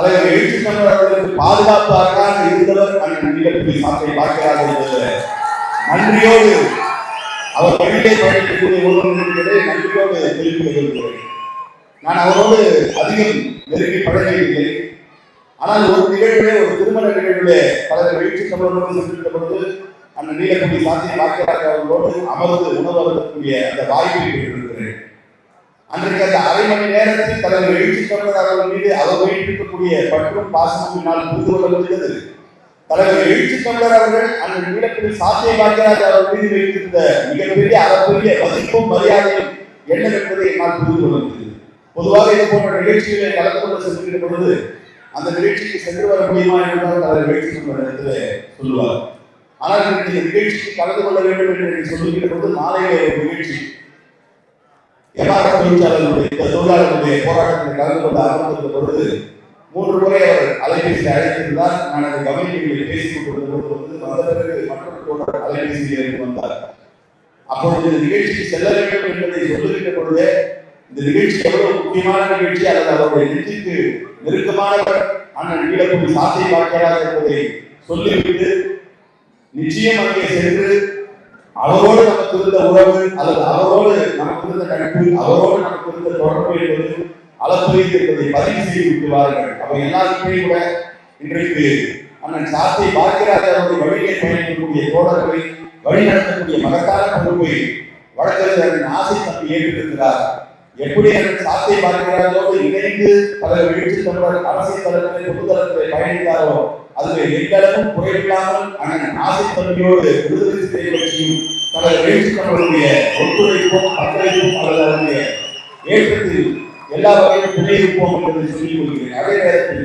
தலைவர் எழுச்சி தமிழர் அவர்களுக்கு பாதுகாப்பாக இருந்தவர் அண்ணன் நீலக்குடி சாத்தை பார்க்கிறார் என்பதில் நன்றியோடு அவர் வழியை பயணிக்கக்கூடிய என்பதை நன்றியோடு தெரிவிக்க நான் அவரோடு அதிகம் நெருங்கி பழகவில்லை. ஆனால் ஒரு நிகழ்விலே ஒரு திருமண நிகழ்விலே தலைவர் எழுச்சி தமிழரோடு சென்றிருந்த பொழுது அந்த நீலக்குடி சாத்தி பாக்கியராஜ் அவர்களோடு அமர்ந்து உணவு அந்த வாய்ப்பை அன்றைக்கு அந்த அரை மணி நேரத்தில் தனது எழுச்சி தமிழர் அவர்கள் மீது அவர் வைத்திருக்கக்கூடிய பற்றும் பாசத்தினால் புரிந்து கொள்ள முடிந்தது தலைவர் எழுச்சி தமிழர் அவர்கள் அந்த நீலக்குடி சாத்திய பாக்கியராஜ் அவர் மீது வைத்திருந்த மிகப்பெரிய அளப்பெரிய மதிப்பும் மரியாதையும் என்ன என்பதை என்னால் புரிந்து கொள்ள முடிந்தது பொதுவாக இது போன்ற நிகழ்ச்சிகளை கலந்து கொண்டு செல்கின்ற பொழுது அந்த நிகழ்ச்சிக்கு சென்று வர முடியுமா என்றால் தலைவர் எழுச்சி தமிழர் இடத்துல சொல்லுவார். ஆனால் இந்த நிகழ்ச்சிக்கு கலந்து கொள்ள வேண்டும் என்று சொல்லுகிற பொழுது மாலையிலே ஒரு நிகழ்ச்சி எம்ஆர் தொழிற்சாலைகளுடைய தொழிலாளர்களுடைய போராட்டத்தில் கலந்து கொண்டு ஆரம்பித்த பொழுது மூன்று முறை அவர் அலைபேசியில் அழைத்திருந்தார். நான் அதை கவனிக்கவில்லை. பேசிக் கொண்டிருந்த பொழுது வந்த பிறகு மற்றொரு அலைபேசியில் எனக்கு வந்தார். அப்பொழுது இந்த நிகழ்ச்சிக்கு செல்ல வேண்டும் என்பதை சொல்லுகின்ற பொழுதே இந்த நிகழ்ச்சி எவ்வளவு முக்கியமான நிகழ்ச்சி அல்லது அவருடைய நெஞ்சுக்கு நெருக்கமானவர் அண்ணன் நீலக்குடி சாத்தை பார்க்கிறார் என்பதை சொல்லிவிட்டு நிச்சயம் அங்கே சென்று அவரோடு நமக்கு இருந்த உறவு அல்லது அவரோடு கொடுத்த கணக்கு அவரோடு நமக்கு கொடுத்த தொடர்பு என்பது அளப்பரிய என்பதை பதிவு செய்து விட்டு அவர் எல்லாருக்குமே கூட இன்றைக்கு அண்ணன் சாத்தை பார்க்கிறார் அவருடைய வழியை பயணிக்கக்கூடிய தோழர்களை வழிநடத்தக்கூடிய மகத்தான பொறுப்பை வழக்கறிஞரின் ஆசை தம்பி ஏற்றிருக்கிறார். எப்படி அண்ணன் சாத்தை பார்க்கிறாரோடு இணைந்து பல எழுச்சி தமிழர் அரசியல் தளத்திலே பொது தளத்திலே பயணித்தாரோ அதில் எந்தளவும் குறைவில்லாமல் அண்ணன் ஆசை தம்பியோடு விடுதலை சிறை தனது பல எழுச்சி தமிழருடைய ஒத்துழைப்பும் பங்களிப்பும் அல்லது அவருடைய ஏற்றத்தில் எல்லா வகையிலும் துணை இருப்போம் என்பதை சொல்லிக் கொள்கிறேன். அதே நேரத்தில்